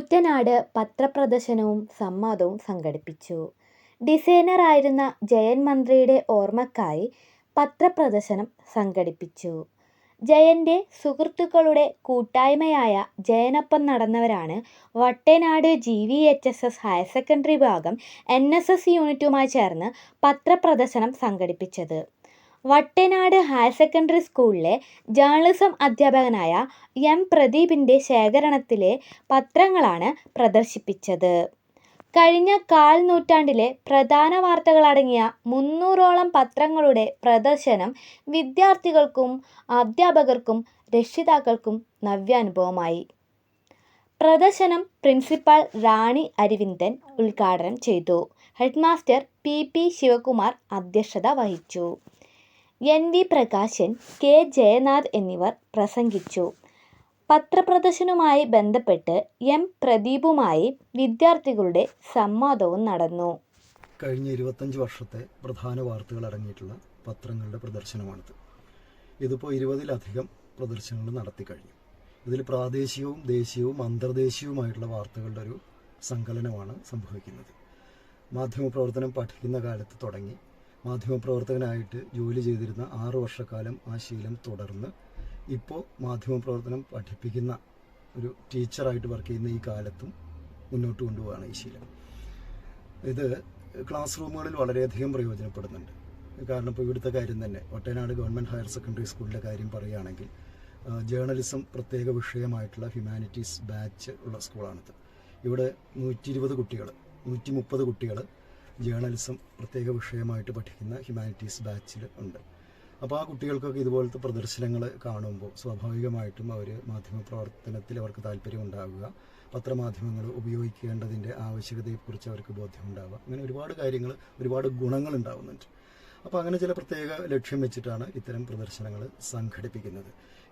കൂറ്റനാട് പത്രപ്രദർശനവും സംവാദവും സംഘടിപ്പിച്ചു. ഡിസൈനറായിരുന്ന ജയൻ മന്ത്രിയുടെ ഓർമ്മക്കായി പത്രപ്രദർശനം സംഘടിപ്പിച്ചു. ജയന്റെ സുഹൃത്തുക്കളുടെ കൂട്ടായ്മയായ ജയനൊപ്പം നടന്നവരാണ് Vattenad G. V. H. S. S. Higher secondary വിഭാഗം എൻ. എസ്. എസ്. യൂണിറ്റുമായി ചേർന്ന് പത്രപ്രദർശനം സംഘടിപ്പിച്ചത്. വട്ടേനാട് ഹയർ സെക്കൻഡറി സ്കൂളിലെ ജേർണലിസം അധ്യാപകനായ എം. പ്രദീപിന്റെ ശേഖരണത്തിലെ പത്രങ്ങളാണ് പ്രദർശിപ്പിച്ചത്. കഴിഞ്ഞ കാൽ നൂറ്റാണ്ടിലെ പ്രധാന വാർത്തകളടങ്ങിയ മുന്നൂറോളം പത്രങ്ങളുടെ പ്രദർശനം വിദ്യാർത്ഥികൾക്കും അധ്യാപകർക്കും രക്ഷിതാക്കൾക്കും നവ്യാനുഭവമായി. പ്രദർശനം പ്രിൻസിപ്പാൾ റാണി അരിവിന്ദൻ ഉദ്ഘാടനം ചെയ്തു. Headmaster P. പി. ശിവകുമാർ അധ്യക്ഷത വഹിച്ചു. N. V. Prakashan, K. Jayanath എന്നിവർ പ്രസംഗിച്ചു. പത്രപ്രദർശനവുമായി ബന്ധപ്പെട്ട് എം. പ്രദീപുമായി വിദ്യാർത്ഥികളുടെ സംവാദവും നടന്നു. കഴിഞ്ഞ ഇരുപത്തഞ്ച് വർഷത്തെ പ്രധാന വാർത്തകൾ അടങ്ങിയിട്ടുള്ള പത്രങ്ങളുടെ പ്രദർശനമാണിത്. ഇതിപ്പോൾ ഇരുപതിലധികം പ്രദർശനങ്ങൾ നടത്തി കഴിഞ്ഞു ഇതിൽ പ്രാദേശികവും ദേശീയവും അന്തർദേശീയവുമായിട്ടുള്ള വാർത്തകളുടെ ഒരു സങ്കലനമാണ് സംഭവിക്കുന്നത്. മാധ്യമപ്രവർത്തനം പഠിക്കുന്ന കാലത്ത് തുടങ്ങി മാധ്യമപ്രവർത്തകനായിട്ട് ജോലി ചെയ്തിരുന്ന ആറു വർഷക്കാലം ആ ശീലം തുടർന്ന് ഇപ്പോൾ മാധ്യമപ്രവർത്തനം പഠിപ്പിക്കുന്ന ഒരു ടീച്ചറായിട്ട് വർക്ക് ചെയ്യുന്ന ഈ കാലത്തും മുന്നോട്ട് കൊണ്ടുപോവാണ് ഈ ശീലം. ഇത് ക്ലാസ് റൂമുകളിൽ വളരെയധികം പ്രയോജനപ്പെടുന്നുണ്ട്. കാരണം ഇപ്പോൾ ഇവിടുത്തെ കാര്യം തന്നെ ഒട്ടനാട് ഗവൺമെന്റ് ഹയർ സെക്കൻഡറി സ്കൂളിലെ കാര്യം പറയുകയാണെങ്കിൽ ജേർണലിസം പ്രത്യേക വിഷയമായിട്ടുള്ള ഹ്യൂമാനിറ്റീസ് ബാച്ച് ഉള്ള സ്കൂളാണിത്. ഇവിടെ നൂറ്റി ഇരുപത് കുട്ടികൾ നൂറ്റി മുപ്പത് കുട്ടികൾ ജേർണലിസം പ്രത്യേക വിഷയമായിട്ട് പഠിക്കുന്ന ഹ്യൂമാനിറ്റീസ് ബാച്ചിൽ ഉണ്ട്. അപ്പോൾ ആ കുട്ടികൾക്കൊക്കെ ഇതുപോലത്തെ പ്രദർശനങ്ങൾ കാണുമ്പോൾ സ്വാഭാവികമായിട്ടും അവർ മാധ്യമപ്രവർത്തനത്തിൽ അവർക്ക് താല്പര്യമുണ്ടാവുക, പത്രമാധ്യമങ്ങൾ ഉപയോഗിക്കേണ്ടതിന്റെ ആവശ്യകതയെക്കുറിച്ച് അവർക്ക് ബോധ്യമുണ്ടാവുക, അങ്ങനെ ഒരുപാട് കാര്യങ്ങൾ ഒരുപാട് ഗുണങ്ങൾ ഉണ്ടാവുന്നുണ്ട്. അപ്പോൾ അങ്ങനെ ചില പ്രത്യേക ലക്ഷ്യം വെച്ചിട്ടാണ് ഇത്തരം പ്രദർശനങ്ങൾ സംഘടിപ്പിക്കുന്നത്.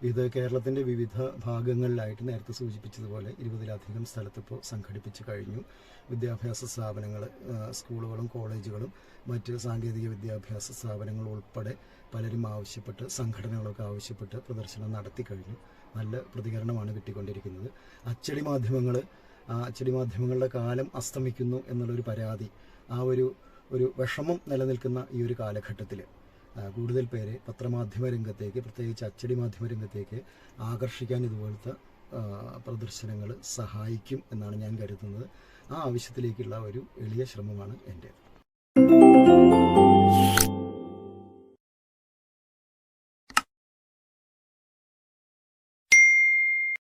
ഇത് കേരളത്തിന്റെ വിവിധ ഭാഗങ്ങളിലായിട്ട് നേരത്തെ സൂചിപ്പിച്ചതുപോലെ ഇരുപതിലധികം സ്ഥലത്തിപ്പോൾ സംഘടിപ്പിച്ചു കഴിഞ്ഞു. വിദ്യാഭ്യാസ സ്ഥാപനങ്ങൾ, സ്കൂളുകളും കോളേജുകളും മറ്റ് സാങ്കേതിക വിദ്യാഭ്യാസ സ്ഥാപനങ്ങൾ ഉൾപ്പെടെ പലരും ആവശ്യപ്പെട്ട് സംഘടനകളൊക്കെ ആവശ്യപ്പെട്ട് പ്രദർശനം നടത്തി കഴിഞ്ഞു നല്ല പ്രതികരണമാണ് കിട്ടിക്കൊണ്ടിരിക്കുന്നത്. അച്ചടി മാധ്യമങ്ങൾ അച്ചടി മാധ്യമങ്ങളുടെ കാലം അസ്തമിക്കുന്നു എന്നുള്ളൊരു പരാതി ആ ഒരു ഒരു വിഷമം നിലനിൽക്കുന്ന ഈ ഒരു കാലഘട്ടത്തിൽ കൂടുതൽ പേരെ പത്രമാധ്യമ രംഗത്തേക്ക് പ്രത്യേകിച്ച് അച്ചടി മാധ്യമ രംഗത്തേക്ക് ആകർഷിക്കാൻ ഇതുപോലത്തെ പ്രദർശനങ്ങൾ സഹായിക്കും എന്നാണ് ഞാൻ കരുതുന്നത്. ആ ആവശ്യത്തിലേക്കുള്ള ഒരു എളിയ ശ്രമമാണ് എന്റേത്.